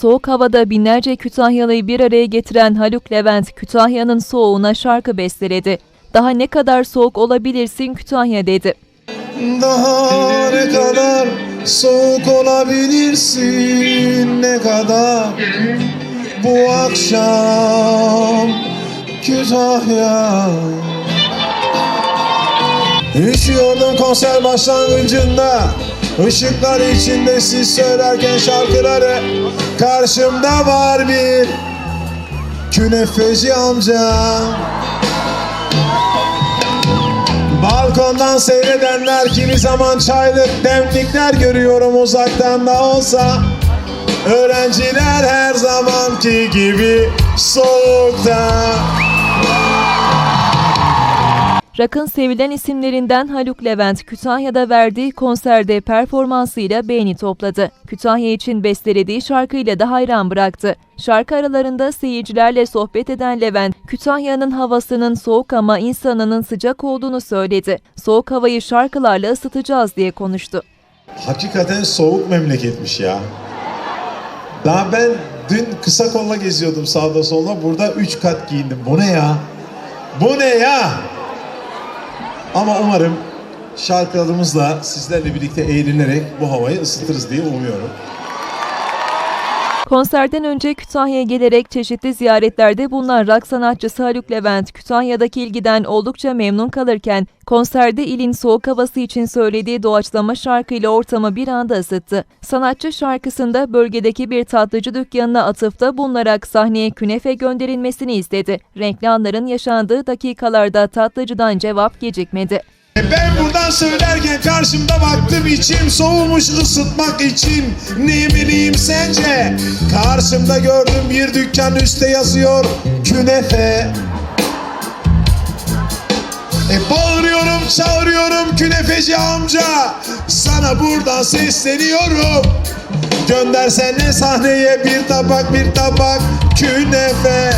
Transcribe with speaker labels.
Speaker 1: soğuk havada binlerce Kütahyalı'yı bir araya getiren Haluk Levent, Kütahya'nın soğuğuna şarkı besteledi. Daha ne kadar soğuk olabilirsin Kütahya dedi.
Speaker 2: Daha ne kadar soğuk olabilirsin ne kadar bu akşam Kütahya Üşüyordum konser başlangıcında Işıklar içinde siz söylerken şarkıları Karşımda var bir künefeci amca. Balkondan seyredenler kimi zaman çaylık demlikler görüyorum uzaktan da olsa. Öğrenciler her zamanki gibi soğukta
Speaker 1: Rock'ın sevilen isimlerinden Haluk Levent, Kütahya'da verdiği konserde performansıyla beğeni topladı. Kütahya için bestelediği şarkıyla da hayran bıraktı. Şarkı aralarında seyircilerle sohbet eden Levent, Kütahya'nın havasının soğuk ama insanının sıcak olduğunu söyledi. Soğuk havayı şarkılarla ısıtacağız diye konuştu.
Speaker 2: Hakikaten soğuk memleketmiş ya. Daha ben dün kısa kolla geziyordum sağda solda. Burada 3 kat giyindim. Bu ne ya? Bu ne ya? Ama umarım şarkılarımızla sizlerle birlikte eğlenerek bu havayı ısıtırız diye umuyorum.
Speaker 1: Konserden önce Kütahya'ya gelerek çeşitli ziyaretlerde bulunan rock sanatçısı Haluk Levent, Kütahya'daki ilgiden oldukça memnun kalırken, konserde ilin soğuk havası için söylediği doğaçlama şarkıyla ortamı bir anda ısıttı. Sanatçı şarkısında bölgedeki bir tatlıcı dükkanına atıfta bulunarak sahneye künefe gönderilmesini istedi. Renkli anların yaşandığı dakikalarda tatlıcıdan cevap gecikmedi.
Speaker 2: Ben buradan söylerken karşımda baktım içim soğumuş ısıtmak için ne yemeliyim sence? Karşımda gördüm bir dükkan üstte yazıyor künefe. E bağırıyorum çağırıyorum künefeci amca Sana buradan sesleniyorum Göndersene sahneye bir tabak bir tabak künefe